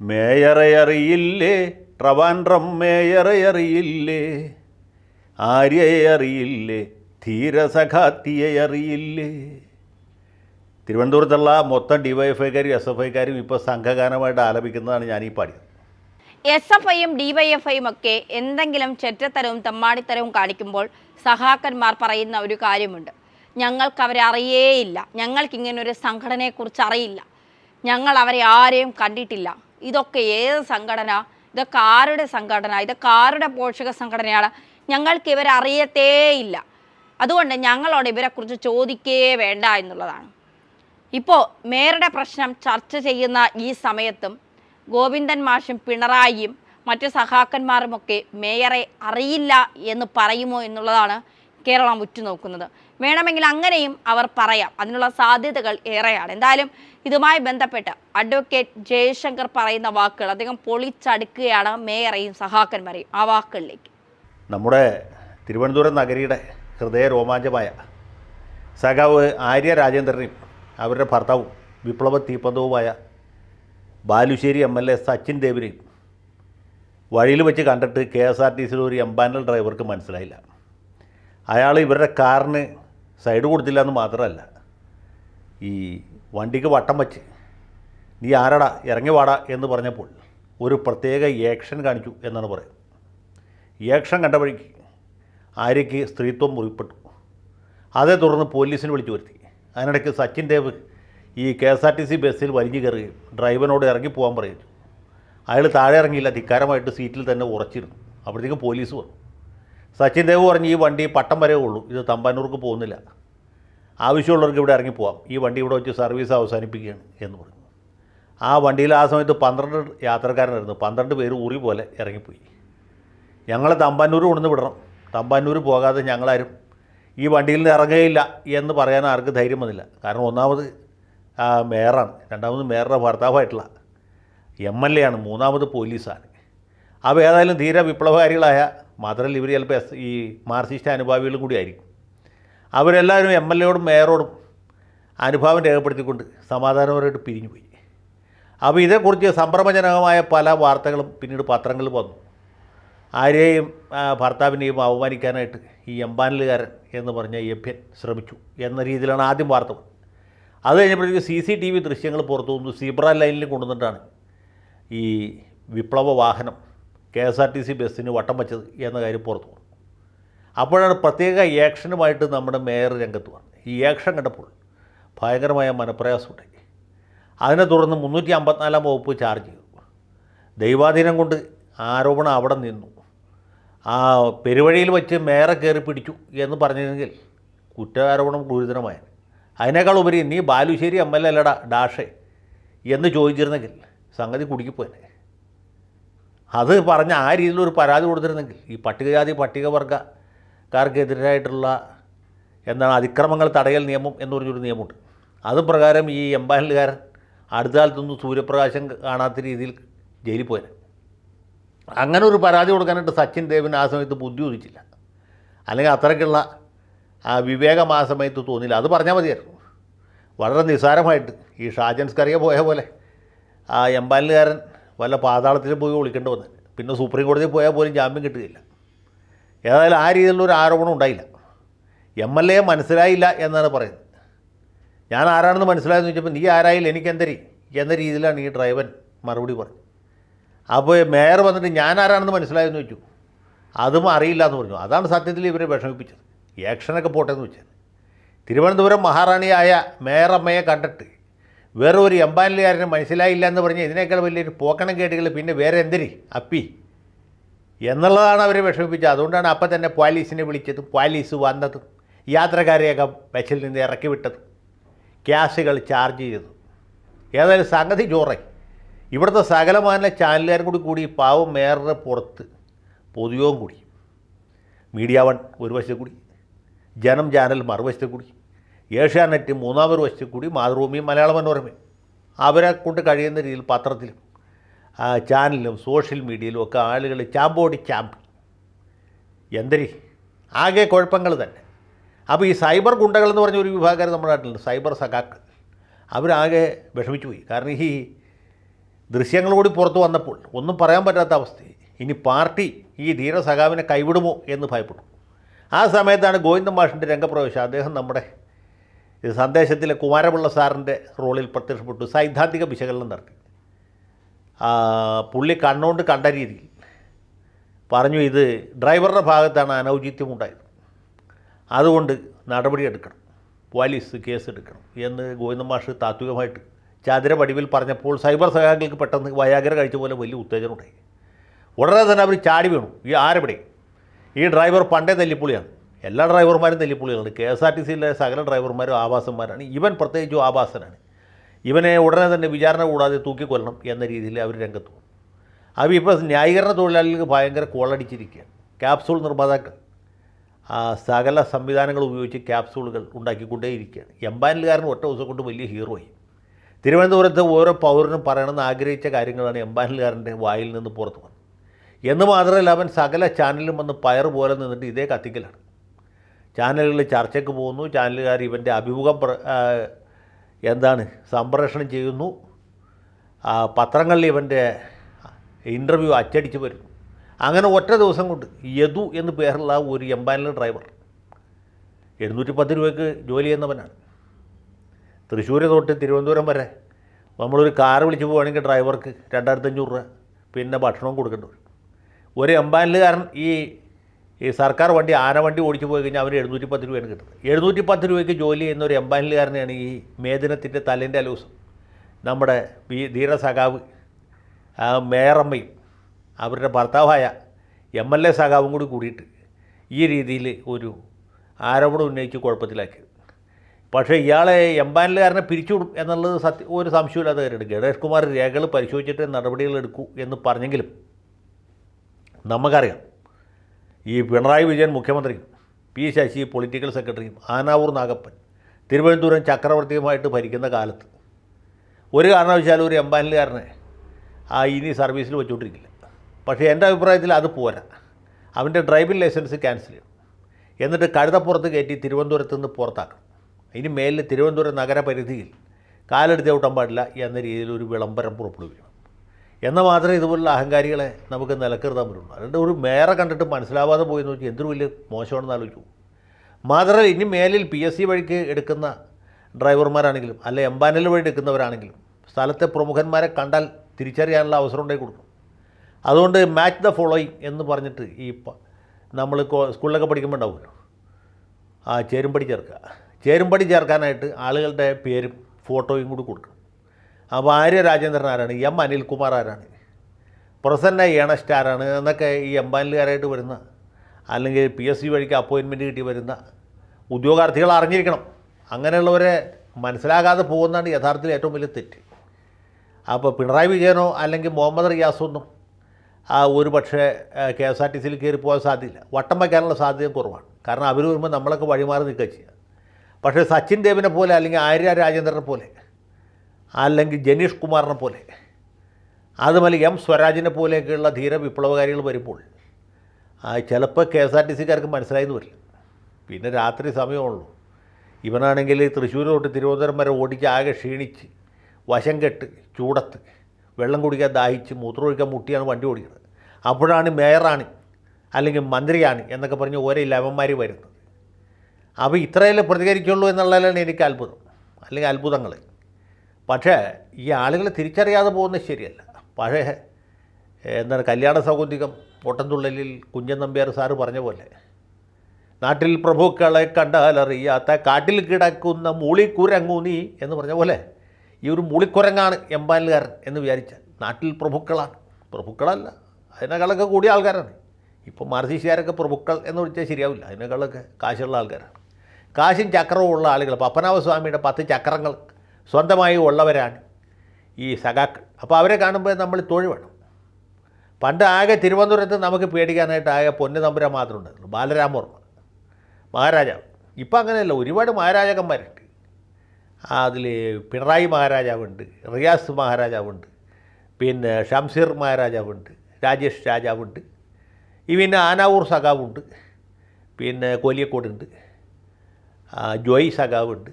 മേയറെ അറിയില്ലേ ട്രവാൻഡ്രം മേയറെ അറിയില്ലേ ആര്യയെ അറിയില്ലേ ധീരസഖാത്തിയെ അറിയില്ലേ തിരുവനന്തപുരത്തുള്ള മൊത്തം ഡിവൈഎഫ്ഐക്കാരും എസ് എഫ് ഐക്കാരും ഇപ്പോൾ സംഘഗാനമായിട്ട് ആലപിക്കുന്നതാണ് ഞാൻ ഈ പാടിയത്. എസ് എഫ് ഐയും ഡിവൈഎഫ്ഐയും ഒക്കെ എന്തെങ്കിലും ചെറ്റത്തരവും തെമ്മാടിത്തരവും കാണിക്കുമ്പോൾ സഹാക്കന്മാർ പറയുന്ന ഒരു കാര്യമുണ്ട്. ഞങ്ങൾക്ക് അവരെ അറിയേയില്ല. ഞങ്ങൾക്ക് ഇങ്ങനെ ഒരു സംഘടനയെക്കുറിച്ച് അറിയില്ല ഞങ്ങൾ അവരെ ആരെയും കണ്ടിട്ടില്ല. ഇതൊക്കെ ഏത് സംഘടന? ഇതൊക്കെ ആരുടെ സംഘടന? ഇതൊക്കെ ആരുടെ പോഷക സംഘടനയാണ്? ഞങ്ങൾക്ക് ഇവരെ അറിയത്തേയില്ല. അതുകൊണ്ട് ഞങ്ങളോട് ഇവരെക്കുറിച്ച് ചോദിക്കേ വേണ്ട എന്നുള്ളതാണ്. ഇപ്പോൾ മേയറുടെ പ്രശ്നം ചർച്ച ചെയ്യുന്ന ഈ സമയത്തും ഗോവിന്ദൻ മാഷും പിണറായിയും മറ്റു സഹാക്കന്മാരുമൊക്കെ മേയറെ അറിയില്ല എന്ന് പറയുമോ എന്നുള്ളതാണ് കേരളം ഉറ്റുനോക്കുന്നത്. വേണമെങ്കിൽ അങ്ങനെയും അവർ പറയാം. അതിനുള്ള സാധ്യതകൾ ഏറെയാണ്. എന്തായാലും ഇതുമായി ബന്ധപ്പെട്ട് അഡ്വക്കേറ്റ് ജയശങ്കർ പറയുന്ന വാക്കുകൾ അദ്ദേഹം പൊളിച്ചടുക്കുകയാണ്. മേയറേയും സഹാക്കന്മാരെയും ആ വാക്കുകളിലേക്ക്. നമ്മുടെ തിരുവനന്തപുരം നഗരിയുടെ ഹൃദയ രോമാഞ്ചമായ സഖാവ് ആര്യ രാജേന്ദ്രനെയും അവരുടെ ഭർത്താവും വിപ്ലവ തീപ്പന്തവുമായ Balussery M L A Sachin ദേവിനെയും വഴിയിൽ വെച്ച് കണ്ടിട്ട് കെ എസ് ആർ ടി സിയിലെ ഒരു എംപാനൽ ഡ്രൈവർക്ക് മനസ്സിലായില്ല. അയാൾ ഇവരുടെ കാറിന് സൈഡ് കൊടുത്തില്ല എന്ന് മാത്രമല്ല ഈ വണ്ടിക്ക് വട്ടം വച്ച് നീ ആരടാ? ഇറങ്ങി വാടാ എന്ന് പറഞ്ഞപ്പോൾ ഒരു പ്രത്യേക ഏക്ഷൻ കാണിച്ചു എന്നാണ് പറയുന്നത്. ഏക്ഷൻ കണ്ട വഴിക്ക് ആര്യയ്ക്ക് സ്ത്രീത്വം മുറിപ്പെട്ടു. അതേ തുടർന്ന് പോലീസിനെ വിളിച്ചു വരുത്തി. അതിനിടയ്ക്ക് സച്ചിൻ ദേവ് ഈ K S R T C ബസ്സിൽ വലിഞ്ഞു കയറുകയും ഡ്രൈവറിനോട് ഇറങ്ങി പോകാൻ പറയുന്നു. അയാൾ താഴെ ഇറങ്ങിയില്ല ധിക്കാരമായിട്ട് സീറ്റിൽ തന്നെ ഉറച്ചിരുന്നു. അപ്പോഴത്തേക്കും പോലീസ് വന്നു. സച്ചിൻ ദേവ് പറഞ്ഞ് ഈ വണ്ടി പട്ടം വരെ ഉള്ളൂ. ഇത് തമ്പാനൂർക്ക് പോകുന്നില്ല. ആവശ്യമുള്ളവർക്ക് ഇവിടെ ഇറങ്ങി പോവാം. ഈ വണ്ടി ഇവിടെ വെച്ച് സർവീസ് അവസാനിപ്പിക്കുകയാണ് എന്ന് പറഞ്ഞു. ആ വണ്ടിയിൽ ആ സമയത്ത് പന്ത്രണ്ട് യാത്രക്കാരനായിരുന്നു. പന്ത്രണ്ട് പേര് ഊറി പോലെ ഇറങ്ങിപ്പോയി. ഞങ്ങൾ തമ്പാനൂർ കൊണ്ടുവന്ന് വിടണം. തമ്പാനൂർ പോകാതെ ഞങ്ങളാരും ഈ വണ്ടിയിൽ നിന്ന് ഇറങ്ങുകയില്ല എന്ന് പറയാൻ ആർക്കും ധൈര്യം വന്നില്ല. കാരണം ഒന്നാമത് മേയറാണ്. രണ്ടാമത് മേയറുടെ ഭർത്താവായിട്ടുള്ള എം എൽ എ ആണ്. മൂന്നാമത് പോലീസാണ്. അപ്പോൾ ഏതായാലും ധീര വിപ്ലവകാരികളായ മാത്രമല്ല ഇവർ ചിലപ്പോൾ ഈ മാർസിസ്റ്റ് അനുഭാവികളും കൂടി ആയിരിക്കും. അവരെല്ലാവരും എം എൽ എയോടും മേയറോടും അനുഭാവം രേഖപ്പെടുത്തിക്കൊണ്ട് സമാധാനപരമായിട്ട് പിരിഞ്ഞുപോയി അപ്പോൾ ഇതേക്കുറിച്ച് സംഭ്രമജനകമായ പല വാർത്തകളും പിന്നീട് പത്രങ്ങളിൽ വന്നു. ആരെയും ഭർത്താവിനെയും അവമാനിക്കാനായിട്ട് ഈ എംപാനലുകാരൻ എന്ന് പറഞ്ഞ യഭ്യൻ ശ്രമിച്ചു എന്ന രീതിയിലാണ് ആദ്യം വാർത്ത. അത് കഴിഞ്ഞപ്പോഴത്തേക്ക് സി സി ടി വി ദൃശ്യങ്ങൾ പുറത്തു വന്നു. സീബ്ര ലൈനിൽ കൊണ്ടുവന്നിട്ടാണ് ഈ വിപ്ലവ വാഹനം K S R T C ബസ്സിന് വട്ടം വച്ചത് എന്ന കാര്യം പുറത്തു വന്നു. അപ്പോഴാണ് പ്രത്യേക ആക്ഷനുമായിട്ട് നമ്മുടെ മേയർ രംഗത്ത് വന്നത്. ഈ ആക്ഷൻ കണ്ടപ്പോൾ ഭയങ്കരമായ മനപ്രയാസമുണ്ടായി. അതിനെ തുടർന്ന് മുന്നൂറ്റി അമ്പത്തിനാലാം വകുപ്പ് ചാർജ് ചെയ്തു. ദൈവാധീനം കൊണ്ട് ആരോപണം അവിടെ നിന്നു. ആ പെരുവഴിയിൽ വെച്ച് മേയറെ കയറി പിടിച്ചു എന്ന് പറഞ്ഞിരുന്നെങ്കിൽ കുറ്റാരോപണം ഗുരുതരമായ അതിനേക്കാൾ ഉപരി നീ ബാലുശ്ശേരി എം എൽ എ ഡാഷേ എന്ന് ചോദിച്ചിരുന്നെങ്കിൽ സംഗതി കുടുക്കിപ്പോയനെ അത് പറഞ്ഞ ആ രീതിയിൽ ഒരു പരാതി കൊടുത്തിരുന്നെങ്കിൽ ഈ പട്ടികജാതി പട്ടികവർഗക്കാർക്കെതിരായിട്ടുള്ള എന്താണ് അതിക്രമങ്ങൾ തടയൽ നിയമം എന്ന് പറഞ്ഞൊരു നിയമമുണ്ട്. അത് പ്രകാരം ഈ എംപാനലുകാരൻ അടുത്ത കാലത്തൊന്നും സൂര്യപ്രകാശം കാണാത്ത രീതിയിൽ ജയിലിൽ പോയത്. അങ്ങനെ ഒരു പരാതി കൊടുക്കാനായിട്ട് സച്ചിൻ ദേവിന് ആ സമയത്ത് ബുദ്ധി ഉദിച്ചില്ല. അല്ലെങ്കിൽ അത്രയ്ക്കുള്ള ആ വിവേകം ആ സമയത്ത് തോന്നില്ല അത് പറഞ്ഞാൽ മതിയായിരുന്നു. വളരെ നിസ്സാരമായിട്ട് ഈ ഷാജൻസ്കറിയ പോയ പോലെ ആ എംപാനലുകാരൻ വല്ല പാതാളത്തിൽ പോയി വിളിക്കേണ്ടി വന്നത് പിന്നെ സുപ്രീം കോടതിയിൽ പോയാൽ പോലും ജാമ്യം കിട്ടുകയില്ല. ഏതായാലും ആ രീതിയിലുള്ള ഒരു ആരോപണം ഉണ്ടായില്ല. എം എൽ എ മനസ്സിലായില്ല എന്നാണ് പറയുന്നത്. ഞാൻ ആരാണെന്ന് മനസ്സിലായെന്ന് ചോദിച്ചപ്പോൾ നീ ആരായില്ല എനിക്കെന്തരി എന്ന രീതിയിലാണ് ഈ ഡ്രൈവൻ മറുപടി പറഞ്ഞു അപ്പോൾ മേയർ വന്നിട്ട് ഞാൻ ആരാണെന്ന് മനസ്സിലായെന്ന് ചോദിച്ചു. അതും അറിയില്ല എന്ന് പറഞ്ഞു. അതാണ് സത്യത്തിൽ ഇവരെ വിഷമിപ്പിച്ചത്. ഏക്ഷനൊക്കെ പോട്ടെ എന്ന് വെച്ചാൽ തിരുവനന്തപുരം മഹാറാണിയായ മേയർ അമ്മയെ കണ്ടിട്ട് വേറെ ഒരു എംപാനലുകാരന് മനസ്സിലായില്ല എന്ന് പറഞ്ഞ് ഇതിനേക്കാൾ വലിയൊരു പോക്കണം കേട്ടുകൾ പിന്നെ വേറെ എന്തിന് അപ്പി. എന്നുള്ളതാണ് അവരെ വിഷമിപ്പിച്ചത്. അതുകൊണ്ടാണ് അപ്പം തന്നെ പോലീസിനെ വിളിച്ചതും പോലീസ് വന്നതും യാത്രക്കാരെയൊക്കെ ബസ്സിൽ നിന്ന് ഇറക്കി വിട്ടതും ക്യാഷുകൾ ചാർജ് ചെയ്തതും. ഏതായാലും സംഗതി ചോറായി. ഇവിടുത്തെ സകലമാന ചാനലുകാരും കൂടി കൂടി പാവം മേയറുടെ പുറത്ത് പൊതുയോഗം കൂടി. മീഡിയ വൺ ഒരു വശത്ത് കൂടി. ജനം ചാനൽ മറുവശത്ത് കൂടി. ഏഷ്യാനെറ്റ് മൂന്നാമത് വശത്തിൽ കൂടി മാതൃഭൂമിയും മലയാള മനോരമയും. അവരെ കൊണ്ട് കഴിയുന്ന രീതിയിൽ പത്രത്തിലും ചാനലിലും സോഷ്യൽ മീഡിയയിലും ഒക്കെ ആളുകൾ ചാമ്പോടി ചാമ്പ്. എന്തരി? ആകെ കുഴപ്പങ്ങൾ തന്നെ. അപ്പോൾ ഈ സൈബർ ഗുണ്ടകൾ എന്ന് പറഞ്ഞ ഒരു വിഭാഗക്കാർ നമ്മുടെ നാട്ടിലുണ്ട് സൈബർ സഖാക്കൾ. അവരാകെ വിഷമിച്ചു പോയി. കാരണം ഈ ദൃശ്യങ്ങൾ കൂടി പുറത്തു വന്നപ്പോൾ ഒന്നും പറയാൻ പറ്റാത്ത അവസ്ഥ ഇനി പാർട്ടി ഈ ധീര സഖാവിനെ കൈവിടുമോ എന്ന് ഭയപ്പെട്ടു. ആ സമയത്താണ് ഗോവിന്ദൻ മാഷിന്റെ രംഗപ്രവേശം. അദ്ദേഹം നമ്മുടെ ഇത് സന്ദേശത്തിലെ കുമാരപിള്ള സാറിന്റെ റോളിൽ പ്രത്യക്ഷപ്പെട്ടു. സൈദ്ധാന്തിക വിശകലനം നടത്തി. പുള്ളി കണ്ണുകൊണ്ട് കണ്ട രീതിയിൽ പറഞ്ഞു ഇത് ഡ്രൈവറുടെ ഭാഗത്താണ് അനൗചിത്യം ഉണ്ടായത് അതുകൊണ്ട് നടപടിയെടുക്കണം പോലീസ് കേസ് എടുക്കണം എന്ന് ഗോവിന്ദ മാഷ് താത്വികമായിട്ട് ചാതിര വടിവിൽ പറഞ്ഞപ്പോൾ സൈബർ സഹായങ്ങൾക്ക് പെട്ടെന്ന് വയാഗ്ര കഴിച്ച പോലെ വലിയ ഉത്തേജനം ഉണ്ടായി. ഉടനെ തന്നെ അവർ ചാടി വീണു. ഈ ആരെവിടെ? ഈ ഡ്രൈവർ പണ്ടേ തല്ലിപ്പുള്ളിയാണ് എല്ലാ ഡ്രൈവർമാരും തെല്ലിപ്പുള്ളികളാണ് കെ എസ് ആർ ടി സിയിലെ സകല ഡ്രൈവർമാരും ആവാസന്മാരാണ്. ഇവൻ പ്രത്യേകിച്ചും ആവാസനാണ്. ഇവനെ ഉടനെ തന്നെ വിചാരണ കൂടാതെ തൂക്കിക്കൊല്ലണം എന്ന രീതിയിൽ അവർ രംഗത്ത് വന്നു. അവ ഇപ്പോൾ ന്യായീകരണ തൊഴിലാളികൾക്ക് ഭയങ്കര കോളടിച്ചിരിക്കുകയാണ്. ക്യാപ്സൂൾ നിർമ്മാതാക്കൾ സകല സംവിധാനങ്ങൾ ഉപയോഗിച്ച് ക്യാപ്സൂളുകൾ ഉണ്ടാക്കിക്കൊണ്ടേയിരിക്കുകയാണ്. എംബാനിലുകാരൻ ഒറ്റ ദിവസം കൊണ്ട് വലിയ ഹീറോയി തിരുവനന്തപുരത്ത് ഓരോ പൗരനും പറയണമെന്ന് ആഗ്രഹിച്ച കാര്യങ്ങളാണ് എംബാനിലുകാരന്റെ വായിൽ നിന്ന് പുറത്തു വന്നത്. എന്ന് മാത്രമല്ല അവൻ സകല ചാനലിലും വന്ന് പയർ പോലെ നിന്നിട്ട് ഇതേ കത്തിക്കലാണ്. ചാനലുകളിൽ ചർച്ചയ്ക്ക് പോകുന്നു. ചാനലുകാർ ഇവന്റെ അഭിമുഖം എന്താണ് സംപ്രേഷണം ചെയ്യുന്നു. പത്രങ്ങളിൽ ഇവന്റെ ഇന്റർവ്യൂ അച്ചടിച്ച് വരുന്നു. അങ്ങനെ ഒറ്റ ദിവസം കൊണ്ട് യദു എന്ന് പേരുള്ള ഒരു എംബാനിലെ ഡ്രൈവർ എഴുന്നൂറ്റി പത്ത് രൂപയ്ക്ക് ജോലി ചെയ്യുന്നവനാണ്. തൃശ്ശൂർ തൊട്ട് തിരുവനന്തപുരം വരെ നമ്മളൊരു കാർ വിളിച്ച് പോവുകയാണെങ്കിൽ ഡ്രൈവർക്ക് രണ്ടായിരത്തഞ്ഞൂറ് രൂപ പിന്നെ ഭക്ഷണവും കൊടുക്കേണ്ടി വരും. ഒരു എംബാനിലുകാരൻ ഈ ഈ സർക്കാർ വണ്ടി ആന വണ്ടി ഓടിച്ച് പോയി കഴിഞ്ഞാൽ അവർ എഴുന്നൂറ്റി പത്ത് രൂപയാണ് കിട്ടുന്നത്. എഴുന്നൂറ്റി പത്ത് രൂപയ്ക്ക് ജോലി ചെയ്യുന്ന ഒരു എംബാനിലുകാരനെയാണ് ഈ മേദിനത്തിന്റെ തലേന്റെ അലൂസം. നമ്മുടെ വി ധീര സഖാവ് ആ മേയറമ്മയും അവരുടെ ഭർത്താവായ എം എൽ എ സഖാവും കൂടി കൂടിയിട്ട് ഈ രീതിയിൽ ഒരു ആരോപണം ഉന്നയിച്ച് കുഴപ്പത്തിലാക്കിയത് പക്ഷേ ഇയാളെ എംബാനിലുകാരനെ പിരിച്ചുവിടും എന്നുള്ളത് സത്യ ഒരു സംശയമില്ലാത്ത കാര്യമാണ്. ഗണേഷ് കുമാർ രേഖകൾ പരിശോധിച്ചിട്ട് നടപടികൾ എടുക്കൂ എന്ന് പറഞ്ഞെങ്കിലും നമുക്കറിയാം ഈ പിണറായി വിജയൻ മുഖ്യമന്ത്രിയും പി ശശി പൊളിറ്റിക്കൽ സെക്രട്ടറിയും ആനാവൂർ നാഗപ്പൻ തിരുവനന്തപുരം ചക്രവർത്തിയുമായിട്ട് ഭരിക്കുന്ന കാലത്ത് ഒരു കാരണവശാലും ഒരു എംപാനലുകാരനെ ആ ഇനി സർവീസിൽ വെച്ചുകൊണ്ടിരിക്കില്ല. പക്ഷേ എന്റെ അഭിപ്രായത്തിൽ അത് പോരാ. അവന്റെ ഡ്രൈവിംഗ് ലൈസൻസ് ക്യാൻസൽ ചെയ്യും എന്നിട്ട് കഴുതപ്പുറത്ത് കയറ്റി തിരുവനന്തപുരത്ത് നിന്ന് പുറത്താക്കണം. ഇനി മേലിൽ തിരുവനന്തപുരം നഗരപരിധിയിൽ കാലെടുത്ത് ചവിട്ടാൻ പാടില്ല എന്ന രീതിയിൽ ഒരു വിളംബരം പുറപ്പെടുവിക്കണം. എന്നാൽ മാത്രമേ ഇതുപോലുള്ള അഹങ്കാരികളെ നമുക്ക് നിലക്കിറുത്താൻ പറ്റുള്ളൂ. അതുകൊണ്ട് ഒരു മേറെ കണ്ടിട്ട് മനസ്സിലാവാതെ പോയി നോക്കി എന്തൊരു വലിയ മോശമാണെന്ന് ആലോചിച്ചു മാത്രമല്ല ഇനി മേലിൽ പി എസ് സി വഴിക്ക് എടുക്കുന്ന ഡ്രൈവർമാരാണെങ്കിലും അല്ല എംബാനൽ വഴി എടുക്കുന്നവരാണെങ്കിലും സ്ഥലത്തെ പ്രമുഖന്മാരെ കണ്ടാൽ തിരിച്ചറിയാനുള്ള അവസരം ഉണ്ടായി കൊടുക്കും അതുകൊണ്ട് മാച്ച് ദ ഫോളോയിങ് എന്ന് പറഞ്ഞിട്ട് ഈ നമ്മൾ സ്കൂളിലൊക്കെ പഠിക്കുമ്പോൾ ഉണ്ടാവുമല്ലോ? ആ ചേരുംപടി ചേർക്കുക. ചേരുംപടി ചേർക്കാനായിട്ട് ആളുകളുടെ പേരും ഫോട്ടോയും കൂടി കൊടുക്കണം. അപ്പോൾ ഭാര്യ രാജേന്ദ്രൻ ആരാണ്? എം അനിൽകുമാർ ആരാണ്? പ്രസന്ന ഏണസ്റ്റ് ആരാണ്? എന്നൊക്കെ ഈ എംബാനിലുകാരായിട്ട് വരുന്ന അല്ലെങ്കിൽ പി എസ് സി വഴിക്ക് അപ്പോയിൻമെന്റ് കിട്ടി വരുന്ന ഉദ്യോഗാർത്ഥികൾ അറിഞ്ഞിരിക്കണം. അങ്ങനെയുള്ളവരെ മനസ്സിലാകാതെ പോകുന്നതാണ് യഥാർത്ഥത്തിൽ ഏറ്റവും വലിയ തെറ്റ്. അപ്പോൾ പിണറായി വിജയനോ അല്ലെങ്കിൽ മുഹമ്മദ് റിയാസോ ഒന്നും ആ ഒരു പക്ഷേ കെ എസ് ആർ ടി സിയിൽ കയറി പോകാൻ സാധ്യതയില്ല. വട്ടം വയ്ക്കാനുള്ള സാധ്യത കുറവാണ്. കാരണം അവർ വരുമ്പോൾ നമ്മളൊക്കെ വഴിമാറി നിൽക്കുക ചെയ്യുക. പക്ഷേ സച്ചിൻ ദേവിനെ പോലെ അല്ലെങ്കിൽ ആര്യ രാജേന്ദ്രനെ പോലെ അല്ലെങ്കിൽ ജനീഷ് കുമാറിനെ പോലെ. അതുമല്ല എം സ്വരാജിനെ പോലെയൊക്കെയുള്ള ധീര വിപ്ലവകാരികൾ വരുമ്പോൾ ചിലപ്പോൾ കെ എസ് ആർ ടി സിക്കാർക്ക് മനസ്സിലായെന്ന് വരില്ല. പിന്നെ രാത്രി സമയമുള്ളൂ ഇവനാണെങ്കിൽ തൃശ്ശൂർ തൊട്ട് തിരുവനന്തപുരം വരെ ഓടിച്ച് ആകെ ക്ഷീണിച്ച് വശം കെട്ട് ചൂടത്ത് വെള്ളം കുടിക്കാൻ ദാഹിച്ച് മൂത്രമൊഴിക്കാൻ മുട്ടിയാണ് വണ്ടി ഓടിക്കുന്നത് അപ്പോഴാണ് മേയറാണ് അല്ലെങ്കിൽ മന്ത്രിയാണ് എന്നൊക്കെ പറഞ്ഞ് ഓരോ ലവന്മാർ വരുന്നത്. അപ്പോൾ ഇത്രയല്ലേ പ്രതികരിക്കുള്ളൂ എന്നുള്ളതിലാണ് എനിക്ക് അത്ഭുതം. അല്ലെങ്കിൽ അത്ഭുതങ്ങൾ. പക്ഷേ ഈ ആളുകളെ തിരിച്ചറിയാതെ പോകുന്നത് ശരിയല്ല. പഴയ എന്താണ് കല്യാണ സൗകര്യം പൊട്ടന്തുള്ളലിൽ കുഞ്ഞൻ നമ്പ്യാർ സാറ് പറഞ്ഞ പോലെ. നാട്ടിൽ പ്രഭുക്കളെ കണ്ടാലറിയാത്ത കാട്ടിൽ കിടക്കുന്ന മൂളിക്കുരങ്ങു നീ എന്ന് പറഞ്ഞ പോലെ ഈ ഒരു മൂളിക്കുരങ്ങാണ് എംബാനിലുകാരൻ എന്ന് വിചാരിച്ച നാട്ടിൽ പ്രഭുക്കളാണ്. പ്രഭുക്കളല്ല അതിനേക്കാളൊക്കെ കൂടിയ ആൾക്കാരാണ്. ഇപ്പോൾ മാർസിഷ്യാരൊക്കെ പ്രഭുക്കൾ എന്ന് വിളിച്ചാൽ ശരിയാവില്ല. അതിനേക്കാളൊക്കെ കാശുള്ള ആൾക്കാരാണ്. കാശും ചക്രവും ഉള്ള ആളുകൾ പപ്പനാഭസ്വാമിയുടെ പത്ത് ചക്രങ്ങൾ സ്വന്തമായി ഉള്ളവരാണ് ഈ സഖാക്കൾ. അപ്പോൾ അവരെ കാണുമ്പോൾ നമ്മൾ തൊഴുവണം വേണം. പണ്ട് ആകെ തിരുവനന്തപുരത്ത് നമുക്ക് പേടിക്കാനായിട്ട് ആകെ പൊന്നു തമ്പുരാൻ ഉണ്ടായിരുന്നു ബാലരാമവർമ്മ മഹാരാജാവ്. ഇപ്പം അങ്ങനെയല്ല ഒരുപാട് മഹാരാജാക്കന്മാരുണ്ട്. അതിൽ പിണറായി മഹാരാജാവുണ്ട് റിയാസ് മഹാരാജാവുണ്ട് പിന്നെ ഷംസീർ മഹാരാജാവുണ്ട് രാജേഷ് രാജാവുണ്ട്. ഈ പിന്നെ ആനാവൂർ സഖാവുണ്ട് പിന്നെ കോലിയക്കോടുണ്ട് ജോയ് സഖാവുണ്ട്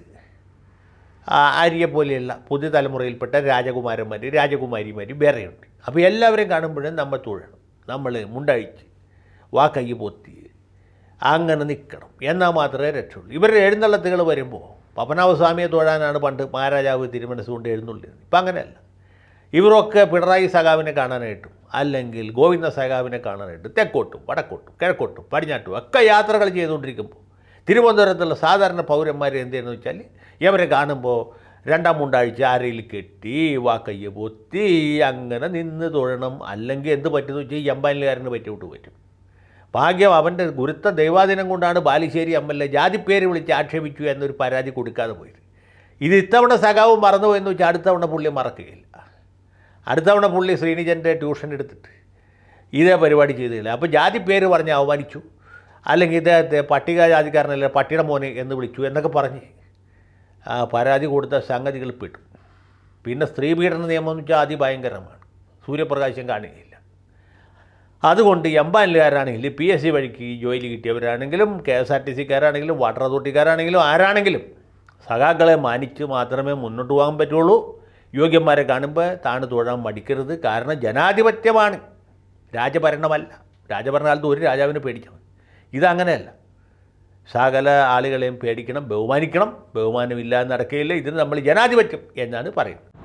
ആര്യെ പോലെയുള്ള പുതിയ തലമുറയിൽപ്പെട്ട രാജകുമാരന്മാർ രാജകുമാരിമാർ വേറെയുണ്ട്. അപ്പോൾ എല്ലാവരെയും കാണുമ്പോഴും നമ്മൾ തൊഴണം. നമ്മൾ മുണ്ടഴിച്ച് വാ കൈ പൊത്തി അങ്ങനെ നിൽക്കണം. എന്നാൽ മാത്രമേ രക്ഷയുള്ളൂ. ഇവരുടെ എഴുന്നള്ളത്തുകൾ വരുമ്പോൾ പപ്പനാഭസ്വാമിയെ തൊഴാനാണ് പണ്ട് മഹാരാജാവ് തിരുമനസുകൊണ്ട് എഴുന്നള്ളിയത് ഇപ്പം അങ്ങനെയല്ല. ഇവരൊക്കെ പിണറായി സഖാവിനെ കാണാനായിട്ടും അല്ലെങ്കിൽ ഗോവിന്ദ സഖാവിനെ കാണാനായിട്ടും തെക്കോട്ടും വടക്കോട്ടും കിഴക്കോട്ടും പടിഞ്ഞാട്ടും ഒക്കെ യാത്രകൾ ചെയ്തുകൊണ്ടിരിക്കുമ്പോൾ തിരുവനന്തപുരത്തുള്ള സാധാരണ പൗരന്മാർ എന്ത് ചെയ്യുന്നു വെച്ചാൽ ഇവരെ കാണുമ്പോൾ രണ്ടാം മൂണ്ടാഴ്ച അരയിൽ കെട്ടി വാക്കയ്യ പൊത്തി അങ്ങനെ നിന്ന് തൊഴണം. അല്ലെങ്കിൽ എന്ത് പറ്റുമെന്ന് വെച്ചാൽ ഈ അമ്പാനിലുകാരന് പറ്റിവിട്ട് പറ്റും. ഭാഗ്യം അവന്റെ ഗുരുത്ത ദൈവാദിനം കൊണ്ടാണ് ബാലുശ്ശേരി എം എൽ എ ജാതിപ്പേര് വിളിച്ച് ആക്ഷേപിച്ചു എന്നൊരു പരാതി കൊടുക്കാതെ പോയത്. ഇത് ഇത്തവണ സഖാവ് മറന്നുപോയെന്ന് വെച്ചാൽ അടുത്തവണ പുള്ളി മറക്കുകയില്ല. അടുത്തവണ പുള്ളി ശ്രീനിജന്റെ ട്യൂഷൻ എടുത്തിട്ട് ഇതേ പരിപാടി ചെയ്തില്ല അപ്പോൾ ജാതി പേര് പറഞ്ഞ് അവമാനിച്ചു. അല്ലെങ്കിൽ ഇദ്ദേഹത്തെ പട്ടികജാതിക്കാരനല്ല പട്ടിയുടെ മോനെ എന്ന് വിളിച്ചു എന്നൊക്കെ പറഞ്ഞ് പരാതി കൊടുത്ത സംഗതികൾ പെട്ടു. പിന്നെ സ്ത്രീ പീഡന നിയമം എന്ന് വെച്ചാൽ അതിഭയങ്കരമാണ്. സൂര്യപ്രകാശം കാണുകയില്ല. അതുകൊണ്ട് എംബാനിലുകാരാണെങ്കിലും പി എസ് സി വഴിക്ക് ജോലി കിട്ടിയവരാണെങ്കിലും കെ എസ് ആർ ടി സിക്കാരാണെങ്കിലും വാട്ടർ അതോറിറ്റിക്കാരാണെങ്കിലും ആരാണെങ്കിലും സഖാക്കളെ മാനിച്ച് മാത്രമേ മുന്നോട്ട് പോകാൻ പറ്റുള്ളൂ. യോഗ്യന്മാരെ കാണുമ്പോൾ താണ് തൊഴാൻ മടിക്കരുത്. കാരണം ജനാധിപത്യമാണ്. രാജഭരണമല്ല. രാജഭരണകാലത്ത് ഒരു രാജാവിനെ പേടിക്കണം ഇതങ്ങനെയല്ല. സകല ആളുകളെയും പേടിക്കണം ബഹുമാനിക്കണം. ബഹുമാനമില്ലാതെ നടക്കുകയില്ല. ഇതിന് നമ്മൾ ജനാധിപത്യം എന്നാണ് പറയുന്നത്.